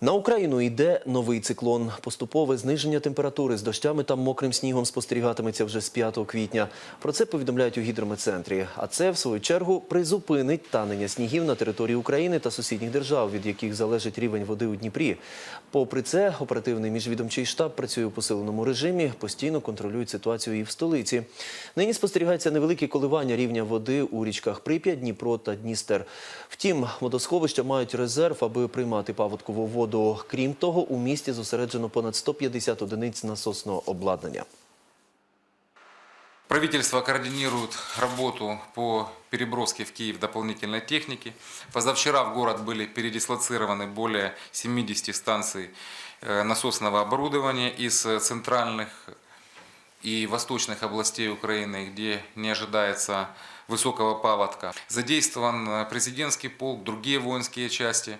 На Україну йде новий циклон. Поступове зниження температури з дощами та мокрим снігом спостерігатиметься вже з 5 квітня. Про це повідомляють у гідрометцентрі. А це, в свою чергу, призупинить танення снігів на території України та сусідніх держав, від яких залежить рівень води у Дніпрі. Попри це, оперативний міжвідомчий штаб працює у посиленому режимі, постійно контролюють ситуацію і в столиці. Нині спостерігається невеликі коливання рівня води у річках Прип'ять, Дніпро та Дністер. Втім, водосховища мають резерв, аби приймати паводкову воду Крім того, у місті зосереджено понад 150 одиниць насосного обладнання. Правительство координирует работу по переброске в Киев дополнительной техники. Позавчера в город были передислоцированы более 70 станций э, насосного оборудования из э, центральных и восточных областей Украины, где не ожидается высокого паводка. Задействован э, президентский полк, другие воинские части.